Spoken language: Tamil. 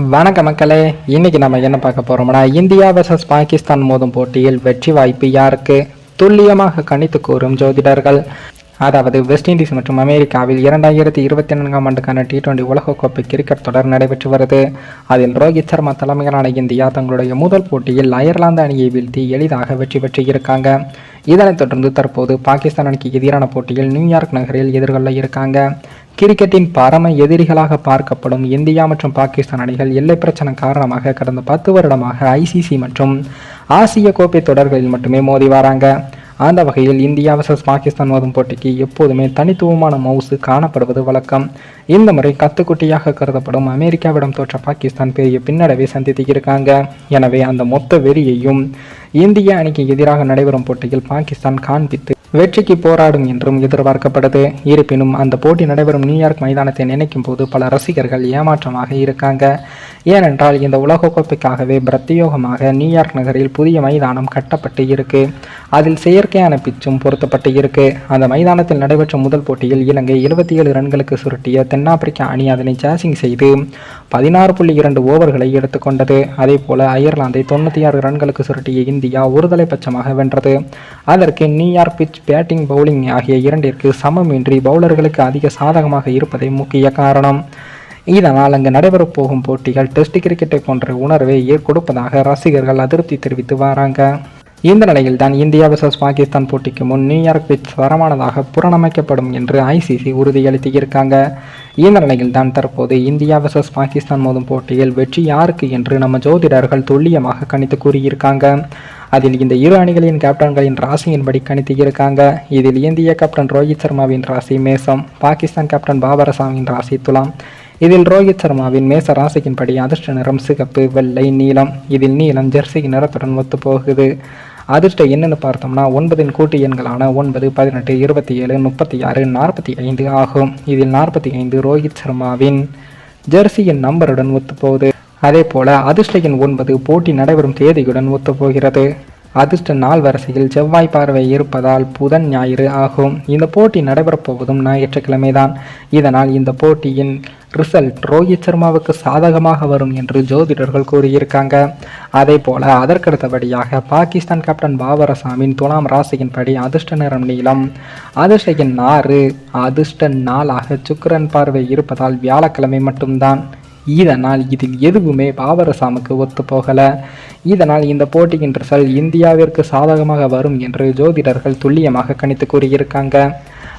வணக்க மக்களே. இன்னைக்கு நம்ம என்ன பார்க்க போறோம்னா இந்தியா வர்சஸ் பாகிஸ்தான் மோதும் போட்டியில் வெற்றி வாய்ப்பு யாருக்கு? துல்லியமாக கணித்து கூறும் ஜோதிடர்கள். அதாவது வெஸ்ட் இண்டீஸ் மற்றும் அமெரிக்காவில் இரண்டாயிரத்தி இருபத்தி நான்காம் ஆண்டுக்கான டி டுவெண்டி உலகக்கோப்பை கிரிக்கெட் தொடர் நடைபெற்று வருது. அதில் ரோஹித் சர்மா தலைமையிலான இந்தியா தங்களுடைய முதல் போட்டியில் அயர்லாந்து அணியை வீழ்த்தி எளிதாக வெற்றி பெற்று இருக்காங்க இதனைத் தொடர்ந்து தற்போது பாகிஸ்தான் அணிக்கு எதிரான போட்டியில் நியூயார்க் நகரில் எதிர்கொள்ள இருக்காங்க. கிரிக்கெட்டின் பரம எதிரிகளாக பார்க்கப்படும் இந்தியா மற்றும் பாகிஸ்தான் அணிகள் எல்லை பிரச்சனை காரணமாக கடந்த பத்து வருடமாக ஐசிசி மற்றும் ஆசிய கோப்பை தொடர்களில் மட்டுமே மோதி வராங்க. அந்த வகையில் இந்தியா வர்சஸ் பாகிஸ்தான் மோதும் போட்டிக்கு எப்போதுமே தனித்துவமான மவுசு காணப்படுவது வழக்கம். இந்த முறை கத்துக்குட்டியாக கருதப்படும் அமெரிக்காவிடம் தோற்ற பாகிஸ்தான் பெரிய பின்னடைவை சந்தித்து இருக்காங்க எனவே அந்த மொத்த வெறியையும் இந்திய அணிக்கு எதிராக நடைபெறும் போட்டியில் பாகிஸ்தான் காண்பித்து வெற்றிக்கு போராடும் என்றும் எதிர்பார்க்கப்படுது. இருப்பினும் அந்த போட்டி நடைபெறும் நியூயார்க் மைதானத்தை நினைக்கும் போது பல ரசிகர்கள் ஏமாற்றமாக இருக்காங்க. ஏனென்றால் இந்த உலகக்கோப்பைக்காகவே பிரத்யோகமாக நியூயார்க் நகரில் புதிய மைதானம் கட்டப்பட்டு இருக்கு. அதில் செயற்கையான பிச்சும் பொருத்தப்பட்டு இருக்கு. அந்த மைதானத்தில் நடைபெற்ற முதல் போட்டியில் இலங்கை இருபத்தி ஏழு ரன்களுக்கு சுருட்டிய தென்னாப்பிரிக்கா அணி அதனை சேசிங் செய்து பதினாறு புள்ளி இரண்டு ஓவர்களை எடுத்துக்கொண்டது அதே போல அயர்லாந்தை தொண்ணூற்றி ஆறு ரன்களுக்கு சுருட்டிய இந்தியா ஒருதலை பட்சமாக வென்றது. அதற்கு நியூயார்க் பிச் பேட்டிங் பவுலிங் ஆகிய இரண்டிற்கு சமமின்றி பவுலர்களுக்கு அதிக சாதகமாக இருப்பதே முக்கிய காரணம். இதனால் அங்கு நடைபெறப் போகும் போட்டிகள் டெஸ்ட் கிரிக்கெட்டை போன்ற உணர்வை ஏற்கொடுப்பதாக ரசிகர்கள் அதிருப்தி தெரிவித்து வராங்க. இந்த நிலையில் தான் இந்தியா வர்சஸ் பாகிஸ்தான் போட்டிக்கு முன் நியூயார்க் பிச் தரமானதாக புறணமைக்கப்படும் என்று ஐசிசி உறுதியளித்திருக்காங்க. இந்த நிலையில் தான் தற்போது இந்தியா வர்சஸ் பாகிஸ்தான் மோதும் போட்டியில் வெற்றி யாருக்கு என்று நம்ம ஜோதிடர்கள் துல்லியமாக கணித்து கூறியிருக்காங்க. அதில் இந்த இரு அணிகளின் கேப்டன்களின் ராசியின்படி கணித்து இருக்காங்க. இதில் இந்திய கேப்டன் ரோஹித் சர்மாவின் ராசி மேசம் பாகிஸ்தான் கேப்டன் பாபர் அசாமின் ராசி துலாம். இதில் ரோஹித் சர்மாவின் மேச ராசியின்படி அதிர்ஷ்ட நிறம் சிகப்பு வெள்ளை நீலம். இதில் நீலம் ஜெர்சி நிறத்துடன் ஒத்துப்போகுது. அதிர்ஷ்ட என்னென்னு பார்த்தோம்னா ஒன்பதின் கூட்டு எண்களான ஒன்பது பதினெட்டு இருபத்தி ஏழு முப்பத்தி ஆறு நாற்பத்தி ஐந்து ஆகும். இதில் நாற்பத்தி ஐந்து ரோஹித் சர்மாவின் ஜெர்சியின் நம்பருடன் ஒத்துப்போகுது. அதே போல அதிர்ஷ்ட எண் ஒன்பது போட்டி நடைபெறும் தேதியுடன் ஒத்துப்போகிறது. அதிர்ஷ்ட நாள் வரிசையில் செவ்வாய் பார்வை இருப்பதால் புதன் ஞாயிறு ஆகும். இந்த போட்டி நடைபெறப் போவதும் ஞாயிற்றுக்கிழமைதான். இதனால் இந்த போட்டியின் ரிசல்ட் ரோஹித் சர்மாவுக்கு சாதகமாக வரும் என்று ஜோதிடர்கள் கூறியிருக்காங்க. அதே போல அதற்கடுத்தபடியாக பாகிஸ்தான் கேப்டன் பாபர் அசாமின் துலாம் ராசியின்படி அதிர்ஷ்ட நிறம் நீளம் அதிர்ஷ்ட எண் ஆறு அதிர்ஷ்ட நாளாக சுக்கரன் பார்வை இருப்பதால் வியாழக்கிழமை மட்டும்தான். இதனால் இதில் எதுவுமே பாபர் அசாமுக்கு ஒத்து போகல. இதனால் இந்த போட்டியின் ரிசல்ட் இந்தியாவிற்கு சாதகமாக வரும் என்று ஜோதிடர்கள் துல்லியமாக கணித்து கூறியிருக்காங்க.